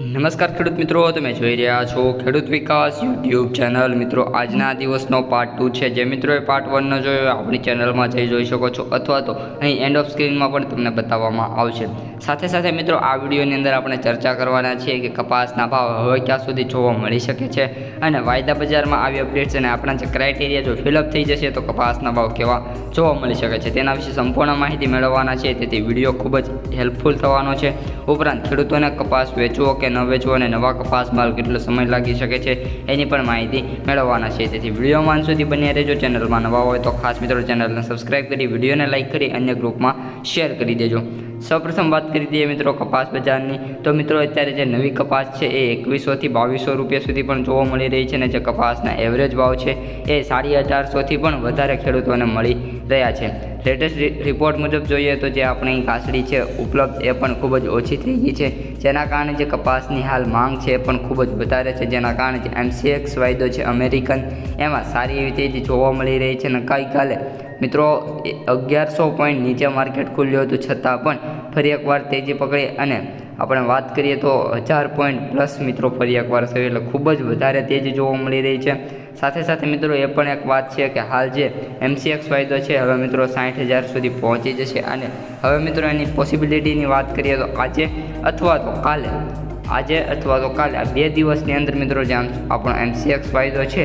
નમસ્કાર ખેડૂત મિત્રો, તમે જોઈ રહ્યા છો ખેડૂત વિકાસ યુટ્યુબ ચેનલ. મિત્રો, આજના દિવસનો પાર્ટ ટુ છે. જે મિત્રોએ પાર્ટ વનનો જોયો આપણી ચેનલમાં જઈ જોઈ શકો છો. અથવા તો અહીં એન્ડ ઓફ સ્ક્રીનમાં પણ તમને બતાવવામાં આવશે. સાથે સાથે મિત્રો, આ વિડીયોની અંદર આપણે ચર્ચા કરવાના છીએ કે કપાસના ભાવ હવે ક્યાં સુધી જોવા મળી શકે છે અને વાયદા બજારમાં આવી અપડેટ્સ અને આપણા જે ક્રાઇટેરિયા જો ફિલઅપ થઈ જશે, તો કપાસના ભાવ કેવા જોવા મળી શકે છે. તેના વિશે સંપૂર્ણ માહિતી મેળવવાના છે. તેથી વીડિયો ખૂબ જ હેલ્પફુલ થવાનો છે. ઉપરાંત ખેડૂતોને કપાસ વેચવો કે ન વેચવો અને નવા કપાસ માલ કેટલો સમય લાગી શકે છે એની પણ માહિતી મેળવવાના છે. તેથી વિડીયોમાં સુધી બન્યા રહેજો. ચેનલમાં નવા હોય તો ખાસ મિત્રો ચેનલને સબસ્ક્રાઇબ કરી, વિડીયોને લાઇક કરી, અન્ય ગ્રુપમાં શેર કરી દેજો. સૌપ્રથમ વાત કરી દઈએ મિત્રો કપાસ બજારની. તો મિત્રો અત્યારે જે નવી કપાસ છે એ એકવીસોથી બાવીસો રૂપિયા સુધી પણ જોવા મળી રહી છે અને જે કપાસના એવરેજ ભાવ છે એ સાડી અઢારસોથી પણ વધારે ખેડૂતોને મળી રહ્યા છે. લેટેસ્ટ રિપોર્ટ મુજબ જોઈએ તો જે આપણી કાસડી છે ઉપલબ્ધ એ પણ ખૂબ જ ઓછી થઈ ગઈ છે. જેના કારણે જે કપાસની હાલ માંગ છે એ પણ ખૂબ જ વધારે છે. જેના કારણે જે એમસીએક્સ વાયદો છે અમેરિકન, એમાં સારી એવી તેજી જોવા મળી રહી છે અને ગઈકાલે મિત્રો અગિયારસો પોઈન્ટ નીચે માર્કેટ ખુલ્યું હતું. છતાં પણ ફરી એકવાર તેજી પકડી અને આપણે વાત કરીએ તો હજાર પોઈન્ટ પ્લસ મિત્રો ફરી એકવાર થયું એટલે ખૂબ જ વધારે તેજી જોવા મળી રહી છે. સાથે સાથે મિત્રો એ પણ એક વાત છે કે હાલ જે એમસીએક્સ વાયદો છે હવે મિત્રો સાઠ હજાર સુધી પહોંચી જશે અને હવે મિત્રો એની પોસિબિલિટીની વાત કરીએ તો આજે અથવા તો કાલે, આજે અથવા તો કાલે આ બે દિવસની અંદર મિત્રો જે આપણો એમસીએક્સ વાયદો છે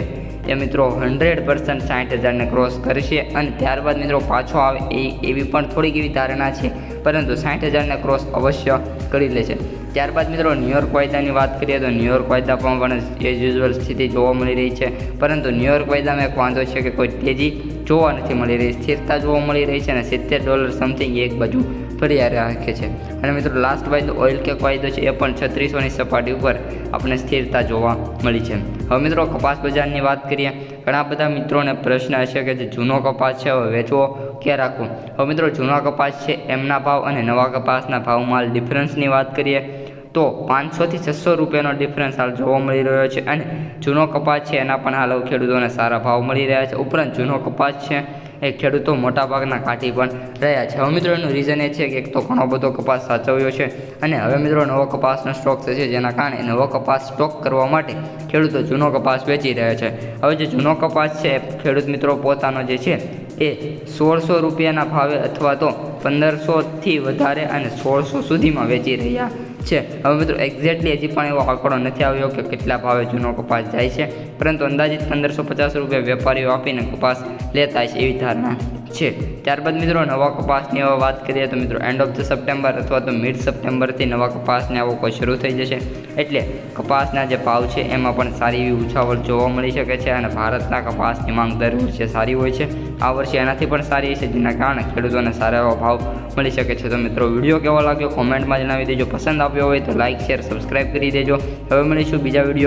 એ મિત્રો હંડ્રેડ પર્સન્ટ સાઠ હજારને ક્રોસ કરશે અને ત્યારબાદ મિત્રો પાછો આવે એ એવી પણ થોડીક એવી ધારણા છે, પરંતુ સાઠ હજારને ક્રોસ અવશ્ય કરી લે છે. ત્યારબાદ મિત્રો ન્યુયોર્ક વાયદાની વાત કરીએ તો ન્યુયોર્ક વાયદા પણ એઝ યુઝ્યુઅલ સ્થિતિ જોવા મળી રહી છે, પરંતુ ન્યુયોર્ક વાયદામાં એક વાંધો છે કે કોઈ તેજી જોવા નથી મળી રહી, સ્થિરતા જોવા મળી રહી છે અને સિત્તેર ડોલર સમથિંગ એક બાજુ ફર્યા રાખે છે. અને મિત્રો લાસ્ટ વાયદો ઓઇલ કેક વાયદો છે, એ પણ છત્રીસોની સપાટી ઉપર આપણે સ્થિરતા જોવા મળી છે. હવે મિત્રો, કપાસ બજારની વાત કરીએ, ઘણા બધા મિત્રોને પ્રશ્ન હશે કે જે જૂનો કપાસ છે, હવે વેચવો કે રાખવો? હવે મિત્રો, જૂનો કપાસ છે, એમના ભાવ અને નવા કપાસના ભાવમાં ડિફરન્સની વાત કરીએ તો પાંચસોથી છસો રૂપિયાનો ડિફરન્સ હાલ જોવા મળી રહ્યો છે અને જૂનો કપાસ છે, એના પણ હાલ ખેડૂતોને સારા ભાવ મળી રહ્યા છે. ઉપરાંત જૂનો કપાસ છે, એ ખેડૂતો મોટાભાગના કાઢી પણ રહ્યા છે. હવે મિત્રો એનું રીઝન એ છે કે એક તો ઘણો બધો કપાસ સાચવ્યો છે અને હવે મિત્રો નવો કપાસનો સ્ટોક થશે, જેના કારણે નવો કપાસ સ્ટોક કરવા માટે ખેડૂતો જૂનો કપાસ વેચી રહ્યા છે. હવે જે જૂનો કપાસ છે ખેડૂત મિત્રો પોતાનો જે છે, એ સોળસો રૂપિયાના ભાવે અથવા તો પંદરસોથી વધારે અને સોળસો સુધીમાં વેચી રહ્યા છે. હવે મિત્રો એક્ઝેક્ટલી હજી પણ એવો આંકડો નથી આવ્યો કે કેટલા ભાવે જૂનો કપાસ જાય છે. પરંતુ અંદાજિત પંદરસો પચાસ રૂપિયા વેપારીઓ આપીને કપાસ લેતા છે એવી ધારણા છે. ત્યારબાદ મિત્રો નવા કપાસની હવે વાત કરીએ તો મિત્રો એન્ડ ઓફ ધ સપ્ટેમ્બર અથવા તો મિડ સપ્ટેમ્બરથી નવા કપાસને આવકો શરૂ થઈ જશે. એટલે કપાસના જે ભાવ છે એમાં પણ સારી એવી ઉછાવળ જોવા મળી શકે છે અને ભારતના કપાસની માંગ દર વર્ષે સારી હોય છે. આ વર્ષે એનાથી પણ સારી છે જેના કારણે ખેડૂતોને સારા એવા ભાવ મળી શકે છે. તો મિત્રો વીડિયો કેવો લાગ્યો? કોમેન્ટમાં જણાવી દેજો. પસંદ આવ્યો હોય તો લાઇક શેર સબસ્ક્રાઈબ કરી દેજો. હવે મળીશું બીજા વીડિયો